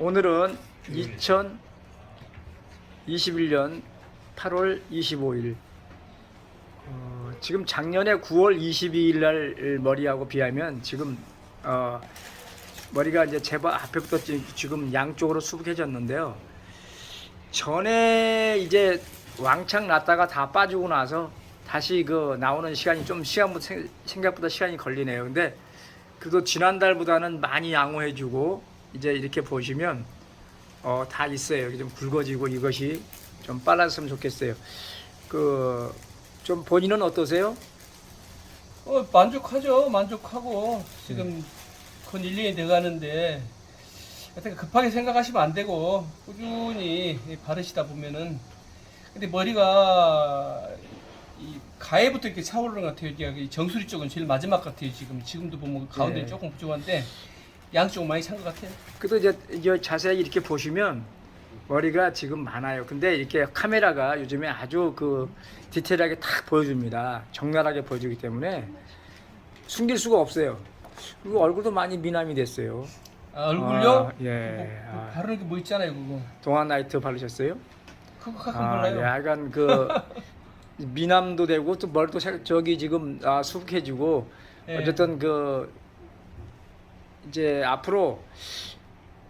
오늘은 2021년 8월 25일. 어, 지금 작년에 9월 22일 날 머리하고 비하면 지금 어, 머리가 이제 제발 앞에부터 지- 지금 양쪽으로 수북해졌는데요. 전에 이제 왕창 났다가 다 빠지고 나서 다시 그 나오는 시간이 좀 시간보다 생- 생각보다 시간이 걸리네요. 근데 그래도 지난달보다는 많이 양호해주고 이제 이렇게 보시면 어, 다 있어요. 이게 좀 굵어지고 이것이 좀 빨랐으면 좋겠어요. 그 좀 본인은 어떠세요? 어, 만족하죠. 만족하고 지금 네. 곧 1년이 돼가는데 하여튼 급하게 생각하시면 안 되고 꾸준히 바르시다 보면은 근데 머리가 이 가해부터 이렇게 차오르는 것 같아요. 이게 정수리 쪽은 제일 마지막 같아요. 지금 지금도 보면 가운데 네. 조금 부족한데 양쪽 많이 찬 것 같아요. 그래도 이제, 이제 자세히 이렇게 보시면 머리가 지금 많아요. 근데 이렇게 카메라가 요즘에 아주 그 디테일하게 탁 보여줍니다. 적나라하게 보여주기 때문에 숨길 수가 없어요. 그리고 얼굴도 많이 미남이 됐어요. 아, 얼굴요? 아, 예. 뭐, 아. 바르는 게 뭐 있잖아요, 그거. 동안 나이트 바르셨어요? 그거 가끔 아, 몰라요. 예, 약간 그 미남도 되고 또 머리도 색- 저기 지금 아, 수북해지고 예. 어쨌든 그 이제 앞으로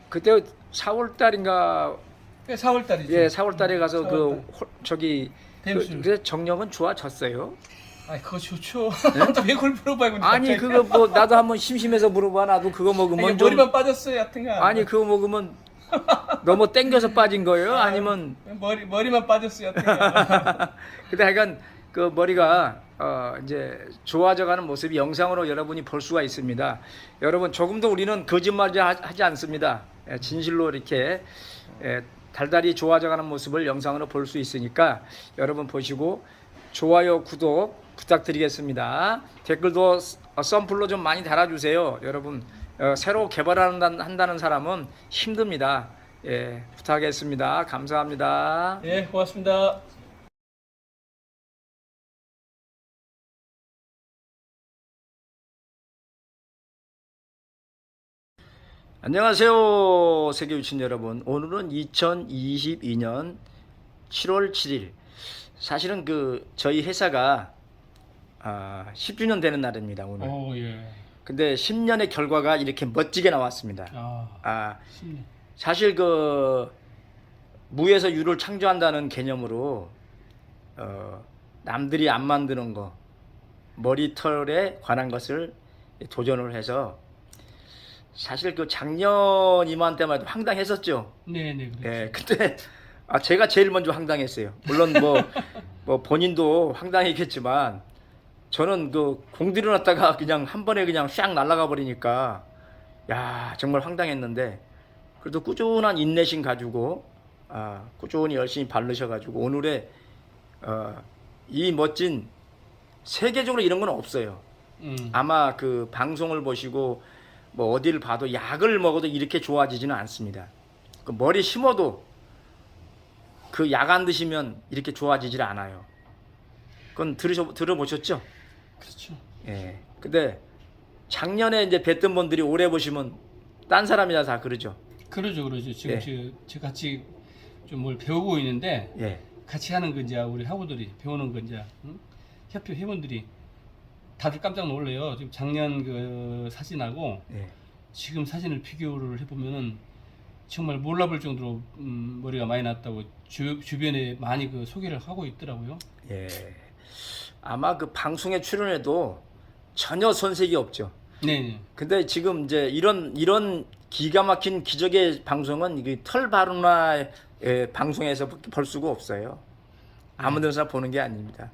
그때 4월 달인가 4월 달이죠. 예, 4월 달에 가서 그 4월 달. 홀- 저기 그, 댐술. 그래서 정력은 좋아졌어요. 아, 그거 좋죠. 왜 그걸 물어봐요, 근데 네? 아니 갑자기. 그거 뭐 나도 한번 심심해서 물어봐 나도 그거 먹으면 아니, 좀 머리만 빠졌어요, 하여튼간. 아니 그거 먹으면 너무 땡겨서 빠진 거예요? 아니면 머리 머리만 빠졌어요, 하여튼간. 근데 하여간 그 머리가 어 이제 좋아져가는 모습이 영상으로 여러분이 볼 수가 있습니다. 여러분 조금도 우리는 거짓말 하지 않습니다. 예, 진실로 이렇게 예, 달달이 좋아져가는 모습을 영상으로 볼 수 있으니까 여러분 보시고 좋아요, 구독 부탁드리겠습니다. 댓글도 어, 썬플로 좀 많이 달아주세요. 여러분 어, 새로 개발한다는 한다는 사람은 힘듭니다. 예, 부탁하겠습니다. 감사합니다. 예, 고맙습니다. 안녕하세요 세계 유친 여러분 오늘은 2022년 7월 7일 사실은 그 저희 회사가 아, 10주년 되는 날입니다 오늘 오, 예. 근데 10년의 결과가 이렇게 멋지게 나왔습니다 아, 아. 사실 그 무에서 유를 창조한다는 개념으로 어, 남들이 안 만드는 거 머리털에 관한 것을 도전을 해서 사실 그 작년 이맘때만 해도 황당했었죠. 네, 네, 그래. 예, 그때 아 제가 제일 먼저 황당했어요. 물론 뭐, 뭐 본인도 황당했겠지만 저는 그 공들여 놨다가 그냥 한 번에 그냥 샥 날아가 버리니까 야 정말 황당했는데 그래도 꾸준한 인내심 가지고 아 꾸준히 열심히 바르셔가지고 오늘의 어, 이 멋진 세계적으로 이런 건 없어요. 음. 아마 그 방송을 보시고 뭐 어디를 봐도 약을 먹어도 이렇게 좋아지지는 않습니다. 그 머리 심어도 그 약 안 드시면 이렇게 좋아지질 않아요. 그건 들으셔 들어보셨죠? 그렇죠. 예. 근데 작년에 이제 뵀던 분들이 올해 보시면 딴 사람이라 다 그러죠. 그러죠, 그러죠. 지금 예. 저, 저 같이 좀 뭘 배우고 있는데 예. 같이 하는 거 이제 우리 학우들이 배우는 거 이제 응? 협회 회원들이 다들 깜짝 놀래요. 지금 작년 그 사진하고 예. 지금 사진을 비교를 해보면은 정말 몰라볼 정도로 음, 머리가 많이 났다고 주, 주변에 많이 그 소개를 하고 있더라고요. 예. 아마 그 방송에 출연해도 전혀 손색이 없죠. 네네. 근데 지금 이제 이런 이런 기가 막힌 기적의 방송은 이게 털 바르나 예, 방송에서 볼 수가 없어요. 아무 데나 보는 게 아닙니다.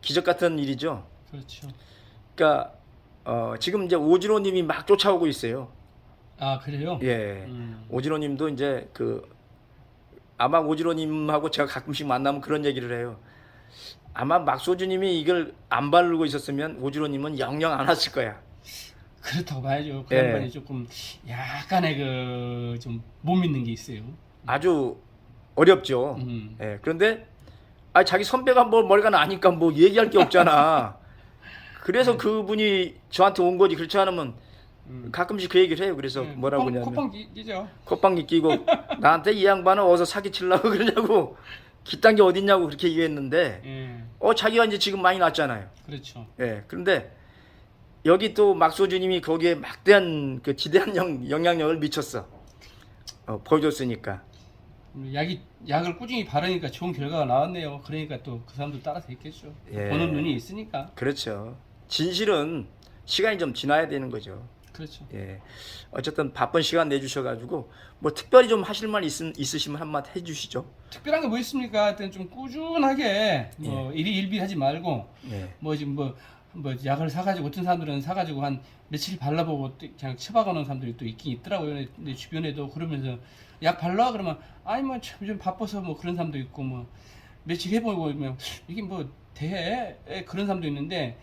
기적 같은 일이죠. 그렇죠. 그러니까 어, 지금 이제 오진호님이 막 쫓아오고 있어요. 아 그래요? 예, 음. 오진호님도 이제 그 아마 오진호님하고 제가 가끔씩 만나면 그런 얘기를 해요. 아마 막소주님이 이걸 안 바르고 있었으면 오진호님은 영영 안 왔을 거야. 그렇다고 봐야죠. 그 예. 양반이 조금 약간의 그 좀 못 믿는 게 있어요. 아주 어렵죠. 음. 예, 그런데 아 자기 선배가 뭐 머리가 나니까 뭐 얘기할 게 없잖아. 그래서 그분이 저한테 온 거지. 그렇지 않으면 음. 가끔씩 그 얘기를 해요. 그래서 네, 뭐라고 콧방- 그러냐면 콧방 끼- 끼죠. 콧방귀 끼고 나한테 이 양반은 어디서 사기 치려고 그러냐고 기딴 게 어딨냐고 그렇게 얘기했는데 예, 어 자기가 이제 지금 많이 났잖아요. 그렇죠. 예. 그런데 여기 또 막소주님이 거기에 막대한 그 지대한 영, 영향력을 미쳤어. 어, 보여줬으니까. 음, 약이 약을 꾸준히 바르니까 좋은 결과가 나왔네요. 그러니까 또 그 사람도 따라서 했겠죠. 예. 보는 눈이 있으니까. 그렇죠. 진실은 시간이 좀 지나야 되는 거죠. 그렇죠. 예. 어쨌든 바쁜 시간 내주셔가지고 뭐 특별히 좀 하실 말 있, 있으시면 한마디 해주시죠. 특별한 게 뭐 있습니까? 하여튼 좀 꾸준하게 뭐 일이 일비하지 말고 예. 뭐 지금 뭐, 뭐 약을 사가지고 어떤 사람들은 사가지고 한 며칠 발라보고 또 그냥 처박아놓은 사람들이 또 있긴 있더라고요. 내, 내 주변에도 그러면서 약 발라 그러면 아니 뭐참좀 바빠서 뭐 그런 사람도 있고 뭐 며칠 해보고 뭐 이게 뭐 돼? 예, 그런 사람도 있는데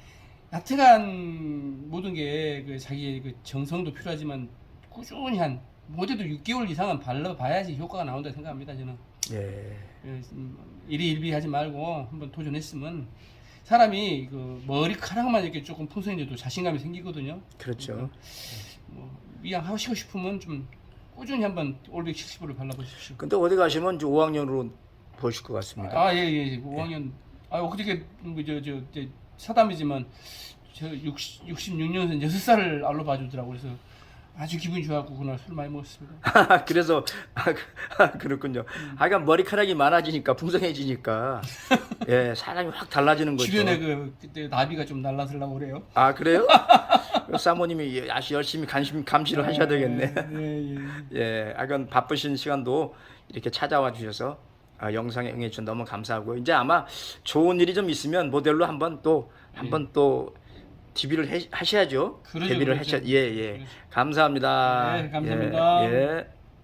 야트간 모든 게 그 자기의 그 정성도 필요하지만 꾸준히 한 못해도 6개월 이상은 발라봐야지 효과가 나온다 생각합니다 저는. 예. 예, 음, 일희일비하지 말고 한번 도전했으면 사람이 그 머리카락만 이렇게 조금 풍성해져도 자신감이 생기거든요. 그렇죠. 뭐 이왕 하시고 싶으면 좀 꾸준히 한번 올백 70으로 발라보십시오. 근데 어디 가시면 이제 5학년으로 보실 것 같습니다. 아 예예 5학년 아 어떻게 뭐저저 저, 사담이지만 저 60, 66년생 6살을 알로 봐주더라고 그래서 아주 기분이 좋았고 그날 술 많이 먹었습니다. 그래서 아, 그- 아, 그렇군요. 하여간 머리카락이 많아지니까 풍성해지니까 예 사람이 확 달라지는 거죠. 주변에 그 그때 나비가 좀 날라서려고 그래요. 아 그래요? 그 사모님이 아주 열심히 관심 감시를 하셔야 되겠네. 예, 예. 예, 하여간 바쁘신 시간도 이렇게 찾아와 주셔서 아, 영상에 응해 주셔서 너무 감사하고 이제 아마 좋은 일이 좀 있으면 모델로 한번 또 한번 또 데뷔를 해, 하셔야죠. 그러죠, 데뷔를 그러죠. 하셔. 예, 예. 감사합니다. 네, 감사합니다. 예. 예.